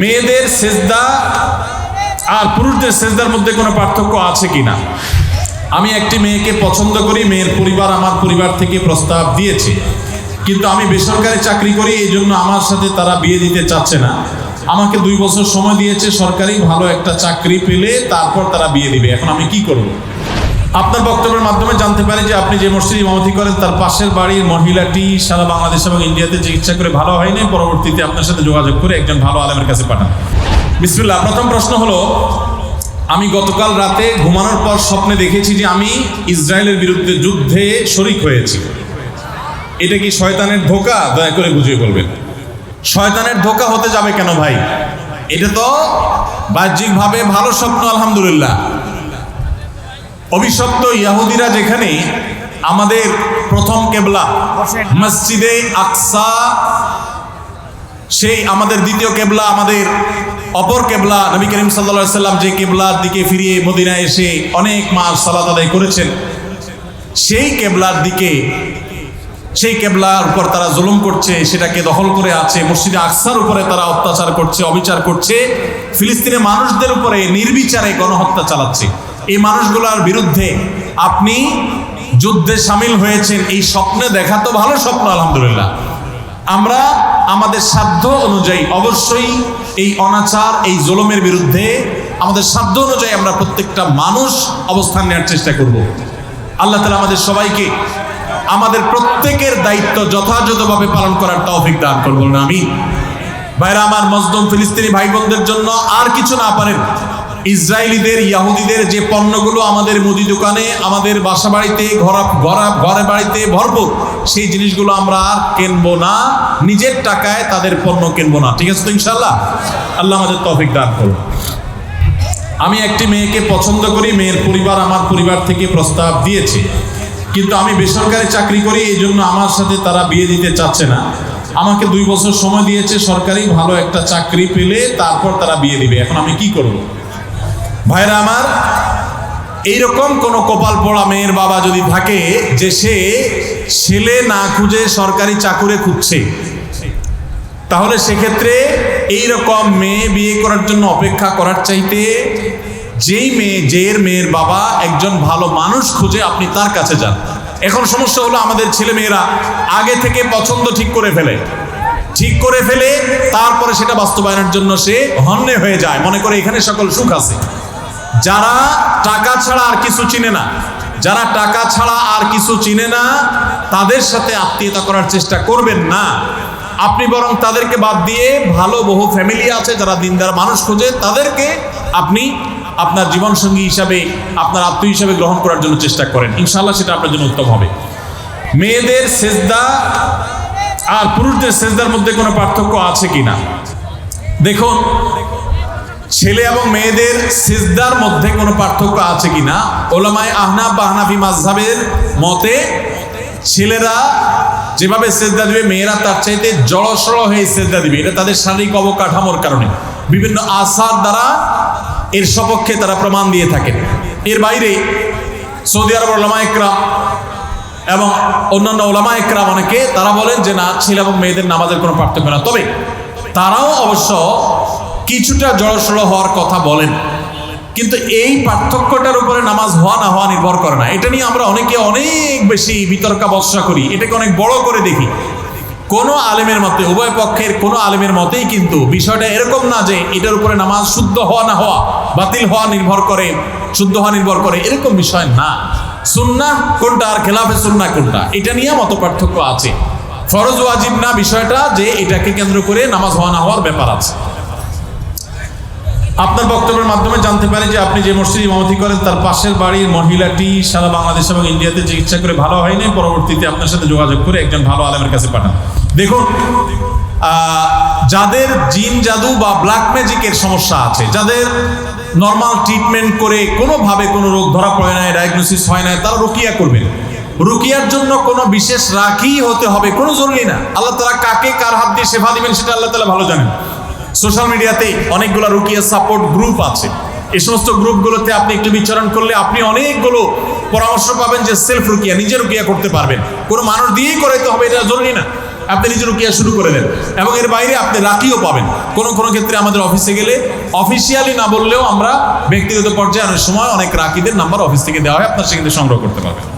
মেয়েদের সেজদা আর পুরুষদের সেজদার মধ্যে কোনো পার্থক্য আছে কিনা? আমি একটি মেয়েকে পছন্দ করি, মেয়ের পরিবার আমার পরিবার থেকে প্রস্তাব দিয়েছে। কিন্তু আমি বেসরকারি চাকরি করি, এই জন্য আমার সাথে তারা বিয়ে দিতে চাচ্ছে না। আমাকে দুই বছর সময় দিয়েছে, সরকারি ভালো একটা চাকরি পেলে তারপর তারা বিয়ে দিবে। এখন আমি কি করব? আপনার বক্তব্যের মাধ্যমে জানতে পারি যে আপনি যে মসজিদ ইমামতি করেন, তার পাশের বাড়ির মহিলাটি সারা বাংলাদেশ এবং ইন্ডিয়াতে চিকিৎসা করে ভালো হয়নি পরবর্তীতে আপনার সাথে যোগাযোগ করে একজন ভালো আলেমের কাছে পাঠান। বিসমিল্লাহ, প্রথম প্রশ্ন হলো, আমি গতকাল রাতে ঘুমানোর পর স্বপ্নে দেখেছি যে আমি ইসরায়েলের বিরুদ্ধে যুদ্ধে শরিক হয়েছি। এটা কি শয়তানের ধোকা? দয়া করে বুঝিয়ে বলবেন। শয়তানের ধোকা হতে যাবে কেন ভাই? এটা তো বাহ্যিকভাবে ভালো স্বপ্ন, আলহামদুলিল্লাহ। অভিশপ্ত ইয়াহুদিরা যেখানে আমাদের প্রথম কেবলা মসজিদে আকসা সেই আমাদের দ্বিতীয় কেবলা আমাদের অপর কেবলা নবী করিম সাল্লা সাল্লাম যে কেবলার দিকে ফিরিয়ে মদিনায় এসে অনেক মাস সালাত আদায় করেছেন সেই কেবলার দিকে সেই কেবলার উপর তারা জুলুম করছে সেটাকে দখল করে আছে মসজিদে আকসার উপরে তারা অত্যাচার করছে অবিচার করছে ফিলিস্তিনের মানুষদের উপরে নির্বিচারে গণহত্যা চালাচ্ছে। এই মানুষগুলোর বিরুদ্ধে আপনি যুদ্ধে সামিল হয়েছেন, এই স্বপ্নে দেখা তো ভালো স্বপ্ন, আলহামদুলিল্লাহ। আমরা আমাদের সাধ্য অনুযায়ী অবশ্যই এই অনাচার, এই জুলুমের বিরুদ্ধে আমাদের সাধ্য অনুযায়ী আমরা প্রত্যেকটা মানুষ অবস্থান নেওয়ার চেষ্টা করব। আল্লাহ তালা আমাদের সবাইকে আমাদের প্রত্যেকের দায়িত্ব যথাযথভাবে পালন করার তৌফিক দান করব না আমি ভাইরা, আমার মজদুম ফিলিস্তিনি ভাই বোনদের জন্য আর কিছু না পারেন ইসরায়েলিদের, ইয়াহুদিদের যে পণ্যগুলো আমাদের মুদি দোকানে, আমাদের বাসা বাড়িতে ঘর, ঘরা বাড়িতে ভরপুর, সেই জিনিসগুলো আমরা আর কিনবো না। নিজের টাকায় তাদের পণ্য কিনবো না। ঠিক আছে তো ইনশাল্লাহ আল্লাহ আমাদের তৌফিক দান করুন। আমি একটি মেয়েকে পছন্দ করি, মেয়ের পরিবার আমার পরিবার থেকে প্রস্তাব দিয়েছে। কিন্তু আমি বেসরকারি চাকরি করি এই জন্য আমার সাথে তারা বিয়ে দিতে চাচ্ছে না। আমাকে দুই বছর সময় দিয়েছে, সরকারি ভালো একটা চাকরি পেলে তারপর তারা বিয়ে দিবে। এখন আমি কি করব? ভাইরা আমার, এইরকম কোনো কপাল পড়া মেয়ের বাবা যদি থাকে যে সে ছেলে না খুঁজে সরকারি চাকুরে খুঁজছে, তাহলে সেক্ষেত্রে এইরকম মেয়ে বিয়ে করার জন্য অপেক্ষা করার চাইতে যেই মেয়ে যের মেয়ের বাবা একজন ভালো মানুষ খুঁজে আপনি তার কাছে যান। এখন সমস্যা হলো আমাদের ছেলে মেয়েরা আগে থেকে পছন্দ ঠিক করে ফেলে। ঠিক করে ফেলে, তারপরে সেটা বাস্তবায়নের জন্য সে হন্যে হয়ে যায়। মনে করে এখানে সকল সুখ আছে। যারা টাকা ছাড়া আর কিছু চিনে না, যারা টাকা ছাড়া আর কিছু চিনে না, তাদের সাথে আত্মীয়তা করার চেষ্টা করবেন না। আপনি বরং তাদেরকে বাদ দিয়ে ভালো বহু ফ্যামিলি আছে, যারা দিনদার মানুষ খোঁজে, তাদেরকে আপনি আপনার জীবনসঙ্গী হিসাবে, আপনার আত্মীয় হিসাবে গ্রহণ করার জন্য চেষ্টা করেন। ইনশাল্লাহ সেটা আপনার জন্য উত্তম হবে। মেয়েদের সেজদা আর পুরুষদের সেজদার মধ্যে কোনো পার্থক্য আছে কিনা? দেখুন ছেলে এবং মেয়েদের সিজদার মধ্যে কোনো পার্থক্য আছে কিনা? ওলামায় আহনাব বা হানাফি মাঝহাবের মতে, ছেলেরা যেভাবে সেজদা দিবে, মেয়েরা তার চাইতে জড়সড় হয়ে সেজদা দিবে। এটা তাদের শারীরিক অবকাঠামোর কারণে। বিভিন্ন আসার দ্বারা এর সপক্ষে তারা প্রমাণ দিয়ে থাকেন। এর বাইরে সৌদি আরব ওলামা একরাম এবং অন্যান্য ওলামা একরাম অনেকে, তারা বলেন যে না, ছেলে এবং মেয়েদের নামাজের কোনো পার্থক্য না। তবে তারাও অবশ্য কিছুটা জড়সড় হওয়ার কথা বলেন। কিন্তু এই পার্থক্যটার উপরে নামাজ হওয়া না হওয়া নির্ভর করে না। এটা নিয়ে আমরা অনেকে অনেক বেশি বিতর্কাবস্যা করি। এটাকে অনেক বড় করে দেখি। কোন আলেমের মতে, উভয় পক্ষের কোন আলেমের মতেই কিন্তু বিষয়টা এরকম না যে এটার উপরে নামাজ শুদ্ধ হওয়া না হওয়া, বাতিল হওয়া নির্ভর করে, শুদ্ধ হওয়া নির্ভর করে, এরকম বিষয় না। সুন্না কোনটা আর খেলাফে সুন্না কোনটা, এটা নিয়ে মত পার্থক্য আছে। ফরজ ওয়াজিব না বিষয়টা যে এটাকে কেন্দ্র করে নামাজ হওয়া না হওয়ার ব্যাপার আছে। আপনার বক্তব্যের মাধ্যমে জানতে পারি যে আপনি যে মসজিদ ইমামতি করেন, তার পাশের বাড়ির মহিলাটি সারা বাংলাদেশ এবং ইন্ডিয়াতে চিকিৎসা করে ভালো হয়নি। পরবর্তীতে আপনার সাথে যোগাযোগ করে একজন ভালো আলেমের কাছে পাঠান। দেখুন যাদের জিন জাদু বা ব্ল্যাক ম্যাজিকের সমস্যা আছে, যাদের নর্মাল ট্রিটমেন্ট করে কোনোভাবে কোনো রোগ ধরা পড়ে নাই ডায়াগনোসিস হয় না তারা রুকিয়া করবেন। রুকিয়ার জন্য কোনো বিশেষ রাখি হতে হবে, কোনো জরুরি না। আল্লাহ তালা কাকে কার হাত দিয়ে সেবা দিবেন সেটা আল্লাহ তালা ভালো জানেন। সোশ্যাল মিডিয়াতে অনেকগুলো রুকিয়া সাপোর্ট গ্রুপ আছে। এই সমস্ত গ্রুপগুলোতে আপনি একটু বিচরণ করলে আপনি অনেকগুলো পরামর্শ পাবেন যে সেলফ রুকিয়া, নিজে রুকিয়া করতে পারবেন। কোনো মানুষ দিয়েই করাইতে হবে, এটা জরুরি না। আপনি নিজে রুকিয়া শুরু করে দেন। এবং এর বাইরে আপনি রাকিও পাবেন। কোনো কোনো ক্ষেত্রে আমাদের অফিসে গেলে অফিসিয়ালি না বললেও আমরা ব্যক্তিগত পর্যায়ে অনেক সময় অনেক রাকিদের নাম্বার অফিস থেকে দেওয়া হয়, আপনার সেখানে সংগ্রহ করতে পারবেন।